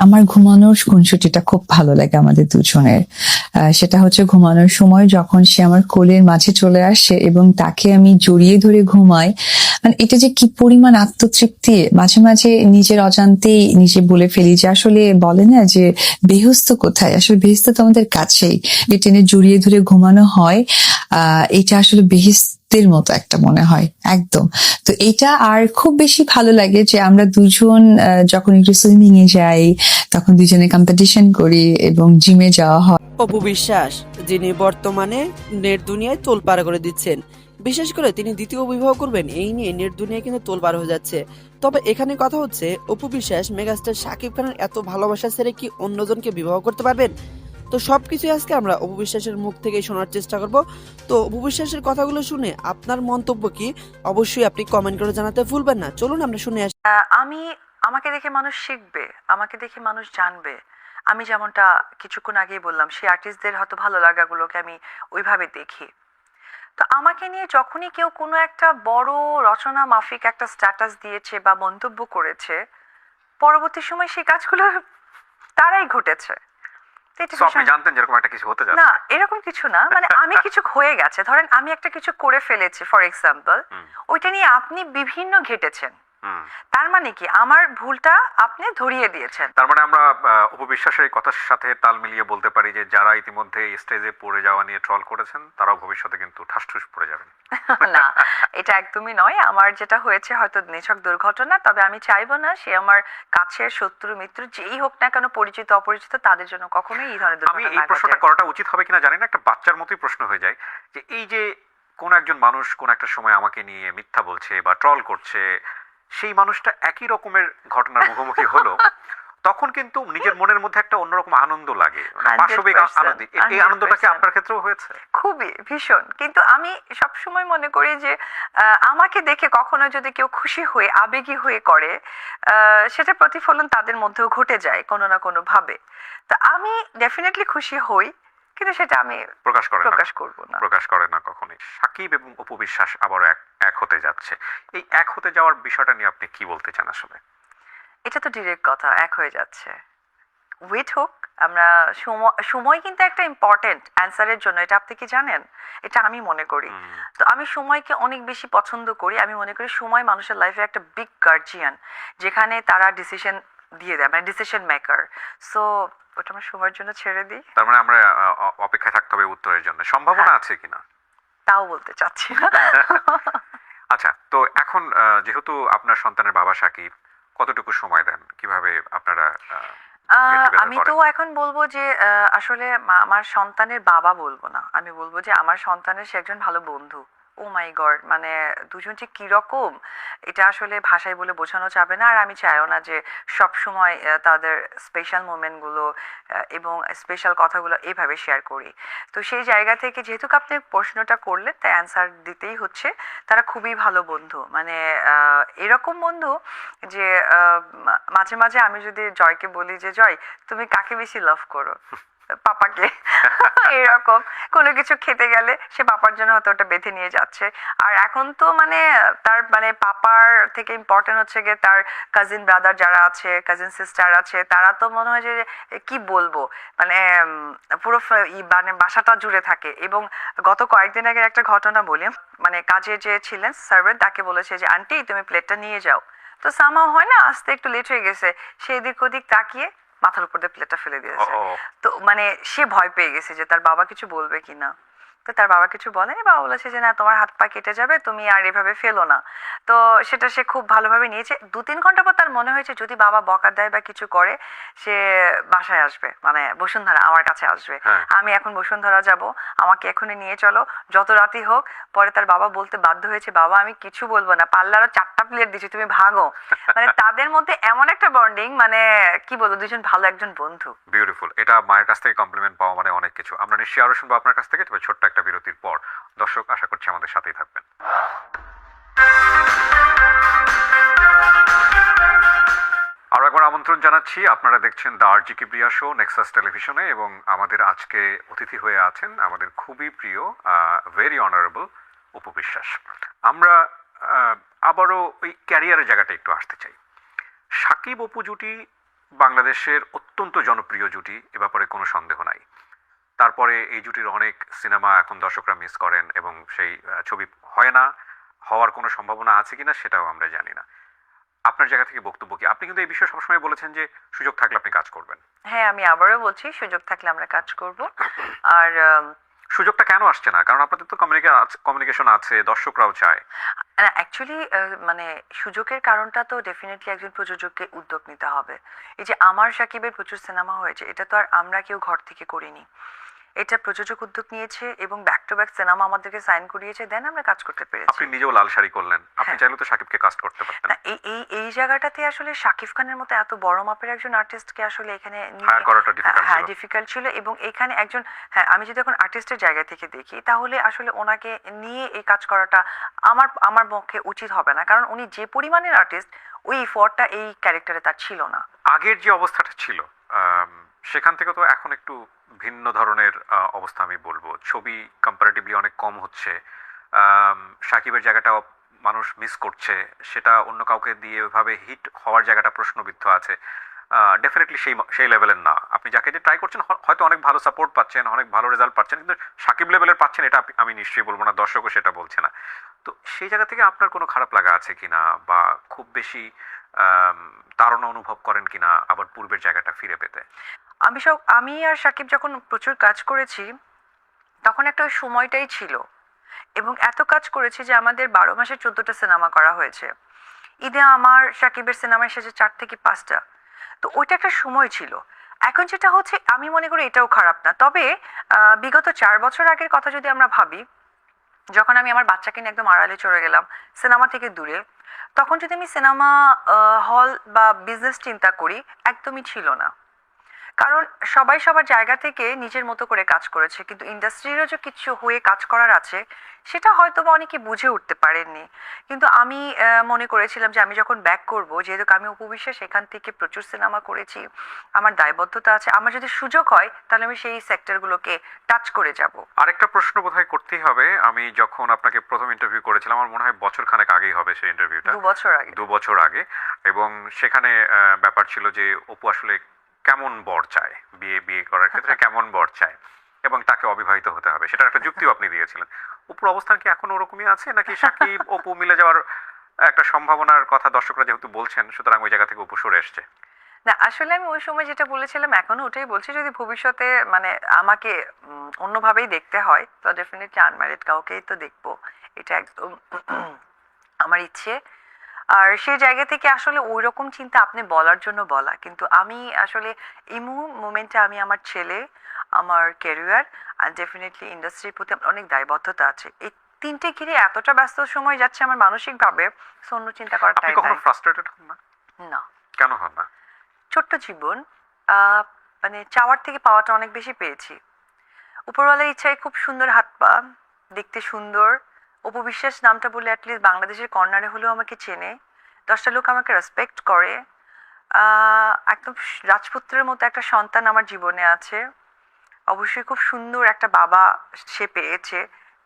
আমার ঘুমানোর খুনসুটিটা খুব ভালো লাগে আমাদের দুজনের। সেটা হচ্ছে ঘুমানোর সময় যখন সে আমার কোলের মাঝে চলে আসে এবং তাকে আমি জড়িয়ে ধরে ঘুমাই। মানে এটা যে কি পরিমাণ আত্মতৃপ্তি! মাঝে মাঝে নিজের অজান্তেই নিজে বলে ফেলি যে, আসলে বলে না যে বেহস্ত কোথায়? আসলে বেহস্ত তো আমাদের কাছেই। যে টেনে জড়িয়ে ধরে ঘুমানো হয় এটা আসলে বেহেস্তের মতো একটা মনে হয়, একদম। তো এটা আর খুব বেশি ভালো লাগে যে আমরা দুজন যখন একটু সুইমিং এ যাই, তখন দুজনে কম্পিটিশন করি এবং জিমে যাওয়া হয়। অপু বিশ্বাস, যিনি বর্তমানে নেট দুনিয়ায় তোলপাড়া করে দিচ্ছেন। বিশেষ করে তিনি দ্বিতীয় বিবাহ করবেন, এই নিয়ে নেট দুনিয়ায় কিন্তু তোলপাড় হয়ে যাচ্ছে। তবে এখানে কথা হচ্ছে, অপু বিশ্বাস, মেগাস্টার শাকিব খানের এত ভালোবাসা ছেড়ে কি অন্যজনকে বিবাহ করতে পারবেন? তো সব কিছুই আজকে আমরা অপু বিশ্বাসের মুখ থেকে শোনার চেষ্টা করব। তো অপু বিশ্বাসের কথাগুলো শুনে আপনার মন্তব্য কি? অবশ্যই আপনি কমেন্ট করে জানাতে ভুলবেন না। চলুন আমরা শুনে আসি। আমি, আমাকে দেখে মানুষ শিখবে, আমাকে দেখে মানুষ জানবে। আমি যেমনটা কিছুক্ষণ আগেই বললাম, সেই আর্টিস্টদের হয়তো ভালো লাগাগুলোকে আমি ওইভাবে দেখি। তো আমাকে নিয়ে যখনই কেউ কোনো একটা বড় রচনা মাফিক একটা স্ট্যাটাস দিয়েছে বা মন্তব্য করেছে, পরবর্তী সময় সেই কাজগুলো তারাই ঘটেছে। আপনি জানতেন যেরকম একটা কিছু হতে যাচ্ছে। না এরকম কিছু না। মানে আমি কিছু হয়ে গেছে। ধরেন আমি একটা কিছু করে ফেলেছি ফর এক্সাম্পল ওইটা নিয়ে আপনি বিভিন্ন ঘেটেছেন। তার মানে কি? আমার ভুলটা আপনি ধরিয়ে দিয়েছেন। তার মানে আমরা উপবিশ্বাসের এই কথার সাথে তাল মিলিয়ে বলতে পারি যে যারা ইতিমধ্যে স্টেজে পড়ে যাওয়া নিয়ে ট্রল করেছেন তারাও ভবিষ্যতে কিন্তু ঠাসঠুস পড়ে যাবেন। না এটা একদমই নয়। আমার যেটা হয়েছে হয়তো নিছক দুর্ঘটনা তবে আমি চাইব না সে আমার কাছের শত্রু মিত্র যেই হোক না কেন পরিচিত অপরিচিত তাদের জন্য কখনোই এই ধরনের আমি এই প্রশ্নটা করাটা উচিত হবে কিনা জানি না একটা বাচ্চার মতোই প্রশ্ন হয়ে যায় যে এই যে কোন একজন মানুষ কোন একটা সময় আমাকে নিয়ে মিথ্যা বলছে বা ট্রল করছে সেই মানুষটা একই রকমের ঘটনার মুখোমুখি হলো। তখন কিন্তু নিজের মনের মধ্যে একটা অন্যরকম আনন্দ লাগে। মানে 100% পাশবিক আনন্দ। এই- আনন্দটা কি আপনার ক্ষেত্রেও হয়েছে? খুবই ভীষণ। কিন্তু আমি সব সময় মনে করি যে আহ, আমাকে দেখে কখনো যদি কেউ খুশি হয়ে আবেগী হয়ে করে আহ, সেটা প্রতিফলন তাদের মধ্যেও ঘটে যায় কোনো না কোনো ভাবে তা আমি ডেফিনেটলি খুশি হই। কিন্তু সেটা আমি প্রকাশ করে প্রকাশ করব না। প্রকাশ করে না কখনোই। সাকিব এবং উপবিশ্বাস আবার এক এক হতে যাচ্ছে। এই এক হতে যাওয়ার বিষয়টা নিয়ে আপনি কি বলতে চান আসলে? এটা তো ডিরেক্ট কথা এক হয়ে যাচ্ছে। ওয়েট হোক আমরা সময় সময় কিন্তু একটা ইম্পর্টেন্ট অ্যান্সারের জন্য এটা আপনি কি জানেন? এটা আমি মনে করি। তো আমি সময়কে অনেক বেশি পছন্দ করি। আমি মনে করি সময় মানুষের লাইফে একটা বিগ গার্জিয়ান যেখানে তারা ডিসিশন দিয়ে দেয় মানে ডিসিশন মেকার সো ওটা আমার সময়ের জন্য ছেড়ে দিই। তার মানে আমরা অপেক্ষায় থাকতে হবে উত্তরের জন্য। সম্ভাবনা হ্যাঁ। আছে কিনা তাও বলতে চাচ্ছি না। আচ্ছা তো এখন যেহেতু আপনার সন্তানের বাবা সাকিব কতটুকু সময় দেন? কীভাবে আপনারা আমি তো এখন বলব যে আসলে আমার সন্তানের বাবা বলব না। আমি বলব যে আমার সন্তানের সে একজন ভালো বন্ধু। ও মাই গড মানে দুজন যে কীরকম, এটা আসলে ভাষায় বলে বোঝানো যাবে না। আর আমি চাইও না যে সব সময় তাদের স্পেশাল মোমেন্টগুলো এবং স্পেশাল কথাগুলো এভাবে শেয়ার করি। তো সেই জায়গা থেকে যেহেতু আপনি প্রশ্নটা করলে তাই অ্যান্সার দিতেই হচ্ছে। তারা খুবই ভালো বন্ধু। মানে এরকম বন্ধু যে মাঝে মাঝে আমি যদি জয়কে বলি যে, জয়, তুমি কাকে বেশি লাভ করো? পাপাকে। এরকম। কোনো কিছু খেতে গেলে সে পাপার জন্য হয়তো ওটা বেঁধে নিয়ে যাচ্ছে। আর এখন তো মানে তার মানে পাপার থেকে ইম্পর্টেন্ট হচ্ছে গিয়ে তার কাজিন ব্রাদার যারা আছে কাজিন সিস্টার আছে তারা তো মনে হয় যে কি বলব? মানে পুরো ই মানে বাসাটা জুড়ে থাকে। এবং গত কয়েকদিন আগে একটা ঘটনা বলি মানে কাজে যে ছিলেন সার্ভেন্ট তাকে বলেছে যে আন্টি তুমি প্লেটটা নিয়ে যাও। তো সামাও হয় না আসতে একটু লেট হয়ে গেছে। সে এদিক ওদিক তাকিয়ে মাথার উপর দিয়ে প্লেটটা ফেলে দিয়েছে। তো মানে সে ভয় পেয়ে গেছে যে তার বাবা কিছু বলবে কিনা তো তার বাবা কিছু বলেনি বাবা বলেছে যে না তোমার হাত পা কেটে যাবে তুমি আর এভাবে ফেলো না। তো সেটা সে খুব ভালোভাবে নিয়েছে। দু তিন ঘণ্টা পর তার মনে হয়েছে যদি বাবা বকা দেয় বা কিছু করে সে বাসায় আসবে। মানে বসুন্ধরা আমার কাছে আসবে। হ্যাঁ। আমি এখন বসুন্ধরা যাব। আমাকে এখনই নিয়ে চলো। যত রাতই হোক পরে তার বাবা বলতে বাধ্য হয়েছে বাবা আমি কিছু বলব না। পারলে আরও চারটা প্লেট দিচ্ছি তুমি ভাগো। মানে তাদের মধ্যে এমন একটা বন্ডিং মানে কি বলব দুজন ভালো একজন বন্ধু। বিউটিফুল এটা মায়ের কাছ থেকে কমপ্লিমেন্ট পাওয়া মানে অনেক কিছু। আমরা নিশ্চয়ই আরও শুনব আপনার কাছ থেকে তবে ছোট্ট একটা বিরতির পর। দর্শক, আশা করছি আমাদের সাথেই থাকবেন। আরও একবার আমন্ত্রণ জানাচ্ছি। আপনারা দেখছেন দা আরজিকি প্রিয়া শো নেক্সাস টেলিভিশনে এবং আমাদের আজকে অতিথি হয়ে আছেন আমাদের খুবই প্রিয় ভেরি অনারেবল উপবিশ্বাস আমরা আবারও ওই ক্যারিয়ারের জায়গাটা একটু আসতে চাই। সাকিব অপু জুটি বাংলাদেশের অত্যন্ত জনপ্রিয় জুটি, এ ব্যাপারে কোনো সন্দেহ নাই। তারপরে এই জুটির অনেক সিনেমা এখন দর্শকরা মিস করেন এবং সেই ছবি হয় না হওয়ার কোনো সম্ভাবনা আছে কিনা সেটাও আমরা জানি না। আপনার জায়গা থেকে বক্তব্য কি? আপনি কিন্তু এই বিষয়ে সবসময় বলেছেন যে সুযোগ থাকলে আপনি কাজ করবেন। হ্যাঁ আমি আবারও বলছি সুযোগ থাকলে আমরা কাজ করব। আর সুযোগটা কেন আসছে না? কারণ আপনাদের তো কমিউনিকেশন আছে দর্শকরাও চায়। না অ্যাকচুয়ালি মানে সুযোগের কারণটা তো ডেফিনেটলি একজন প্রযোজককে উদ্যোগ নিতে হবে। এই যে আমার সাকিবের প্রচুর সিনেমা হয়েছে এটা তো আর আমরা কেউ ঘর থেকে করিনি। এটা প্রযোজক উদ্যোগ নিয়েছে এবং ব্যাক টু ব্যাক সিনেমা আমাদেরকে সাইন করিয়েছে দেন আমরা কাজ করতে পেরেছি। আপনি নিজেও লাল শাড়ি করলেন। আপনি হ্যাঁ। চাইলে তো সাকিবকে কাস্ট করতে পারতেন। না এই এই এই জায়গাটাতে আসলে শাকিব খানের মতো এত বড় মাপের একজন আর্টিস্টকে আসলে এখানে হায়ার করাটা ডিফিকাল্ট হ্যাঁ ছিল। ডিফিকাল্ট ছিল এবং এখানে একজন হ্যাঁ আমি যদি এখন আর্টিস্টের জায়গা থেকে দেখি তাহলে আসলে ওনাকে নিয়ে এই কাজ করাটা আমার আমার পক্ষে উচিত হবে না। কারণ উনি যে পরিমাণের আর্টিস্ট ওই ইফর্টটা এই ক্যারেক্টারে তার ছিল না। আগের যে অবস্থাটা ছিল আম, সেখান থেকে তো এখন একটু ভিন্ন ধরনের অবস্থা আমি বলব। ছবি কম্পারেটিভলি অনেক কম হচ্ছে। সাকিবের জায়গাটাও মানুষ মিস করছে। সেটা অন্য কাউকে দিয়ে ওইভাবে হিট হওয়ার জায়গাটা প্রশ্নবিদ্ধ আছে। ডেফিনেটলি সেই সেই লেভেলের না। আপনি যাকে যে ট্রাই করছেন হয়তো অনেক ভালো সাপোর্ট পাচ্ছেন, অনেক ভালো রেজাল্ট পাচ্ছেন, কিন্তু সাকিব লেভেলের পাচ্ছেন, এটা আমি নিশ্চয়ই বলব না, দর্শকও সেটা বলছে না। তো সেই জায়গা থেকে আপনার কোনো খারাপ লাগা আছে কিনা? বা খুব বেশি তাড়না অনুভব করেন কিনা? আবার পূর্বের জায়গাটা ফিরে পেতে? আমি সব, আমি আর সাকিব যখন প্রচুর কাজ করেছি, তখন একটা ওই সময়টাই ছিল। এবং এত কাজ করেছি যে আমাদের বারো মাসে চোদ্দটা সিনেমা করা হয়েছে। ঈদে আমার, সাকিবের সিনেমা এসেছে চার থেকে পাঁচটা। তো ওইটা একটা সময় ছিল। এখন যেটা হচ্ছে, আমি মনে করি এটাও খারাপ না। তবে বিগত চার বছর আগের কথা যদি আমরা ভাবি, যখন আমি আমার বাচ্চাকে নিয়ে একদম আড়ালে চলে গেলাম সিনেমা থেকে দূরে, তখন যদি আমি সিনেমা হল বা বিজনেস চিন্তা করি, একদমই ছিল না। কারণ সবাই সবার জায়গা থেকে নিজের মতো করে কাজ করেছে কিন্তু ইন্ডাস্ট্রিরও যে কিছু হয়ে কাজ করার আছে সেটা হয়তো বা অনেকে বুঝে উঠতে পারেননি। কিন্তু আমি মনে করেছিলাম যে আমি যখন ব্যাক করব যেহেতু আমি উপবিশ্বাস এখান থেকে প্রচুর সিনেমা করেছি আমার দায়বদ্ধতা আছে আমার যদি সুযোগ হয় তাহলে আমি সেই সেক্টরগুলোকে টাচ করে যাব। আরেকটা প্রশ্ন বোধহয় করতেই হবে আমি যখন আপনাকে প্রথম ইন্টারভিউ করেছিলাম আমার মনে হয় বছর খানেক আগেই হবে সেই ইন্টারভিউটা দু বছর আগে। দু বছর আগে এবং সেখানে ব্যাপার ছিল যে অপু আসলে কেমন বর চায়? বিয়ে বিয়ে করার ক্ষেত্রে কেমন বর চায়? এবং তাকে অবিবাহিত হতে হবে। সেটার একটা যুক্তিও আপনি দিয়েছিলেন। অপুর অবস্থান কি এখন ওরকমই আছে? নাকি সাকিব, অপু মিলে যাওয়ার একটা সম্ভাবনার কথা দর্শকরা যেহেতু বলছেন, সুতরাং ওই জায়গা থেকে অপু সরে এসছে। না, আসলে আমি ওই সময় যেটা বলেছিলাম, এখনও ওটাই বলছি, যদি ভবিষ্যতে মানে আমাকে অন্যভাবেই দেখতে হয়, তো ডেফিনেটলি আনম্যারিড কাউকেই তো দেখব। এটা একদম আমার ইচ্ছে। আর সেই জায়গা থেকে আসলে ওই রকম চিন্তা আপনি বলার জন্য বলা। কিন্তু আমি আসলে এই মুমেন্টে আমি আমার ছেলে আমার ক্যারিয়ার আর ডেফিনেটলি ইন্ডাস্ট্রির প্রতি অনেক দায়বদ্ধতা আছে। এই তিনটে ঘিরে এতটা ব্যস্ত সময় যাচ্ছে আমার মানসিকভাবে অন্য চিন্তা করার টাইম কখনো ফ্রাস্ট্রেটেড হন না? না। কেন হন না? ছোট্ট জীবন আহ, মানে চাওয়ার থেকে পাওয়াটা অনেক বেশি পেয়েছি। উপরওয়ালার ইচ্ছায় খুব সুন্দর হাত পা দেখতে সুন্দর অপবিশ্বাস নামটা বলে অ্যাটলিস্ট বাংলাদেশের কর্নারে হলেও আমাকে চেনে। দশটা লোক আমাকে রেসপেক্ট করে। একদম রাজপুত্রের মতো একটা সন্তান আমার জীবনে আছে। অবশ্যই খুব সুন্দর একটা বাবা সে পেয়েছে,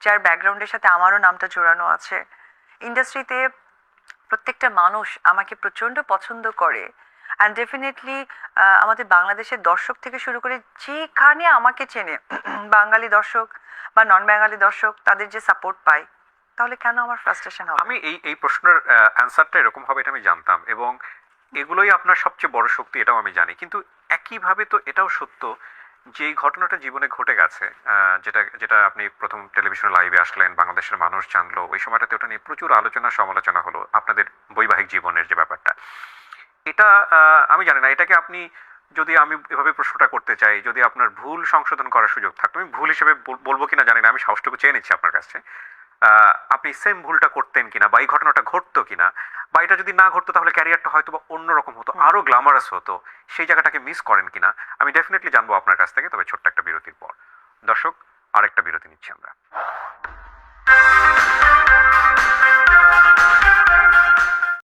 যার ব্যাকগ্রাউন্ডের সাথে আমারও নামটা জোড়ানো আছে। ইন্ডাস্ট্রিতে প্রত্যেকটা মানুষ আমাকে প্রচণ্ড পছন্দ করে। অ্যান্ড ডেফিনেটলি আমাদের বাংলাদেশের দর্শক থেকে শুরু করে যেখানে আমাকে চেনে, বাঙালি দর্শক বা নন বাঙালি দর্শক, তাদের যে সাপোর্ট পাই তাহলে কেন আমার ফ্রাস্ট্রেশন হবে? আমি এই এই প্রশ্নের অ্যান্সারটা এরকম হবে এটা আমি জানতাম এবং এগুলোই আপনার সবচেয়ে বড় শক্তি এটাও আমি জানি। কিন্তু একইভাবে তো এটাও সত্য যে ঘটনাটা জীবনে ঘটে গেছে যেটা যেটা আপনি প্রথম টেলিভিশন লাইভে আসলেন, বাংলাদেশের মানুষ জানলো, ওই সময়টাতে ওটা নিয়ে প্রচুর আলোচনা, সমালোচনা হলো আপনাদের বৈবাহিক জীবনের যে ব্যাপারটা। এটা আমি জানি না, এটাকে আপনি যদি আমি এভাবে প্রশ্নটা করতে চাই, যদি আপনার ভুল সংশোধন করার সুযোগ থাকতো, আমি ভুল হিসেবে বলব কিনা জানি না, আমি সাহসটুকু চেয়ে নিচ্ছি আপনার কাছে। আপনি সেম ভুলটা করতেন কিনা বা এই ঘটনাটা ঘটতো কিনা বা এটা যদি না ঘটতো তাহলে ক্যারিয়ারটা হয়তো বা অন্যরকম হতো আরও গ্ল্যামারাস হতো সেই জায়গাটাকে মিস করেন কিনা আমি ডেফিনেটলি জানব আপনার কাছ থেকে তবে ছোট্ট একটা বিরতির পর। দর্শক আরেকটা বিরতি নিচ্ছি আমরা।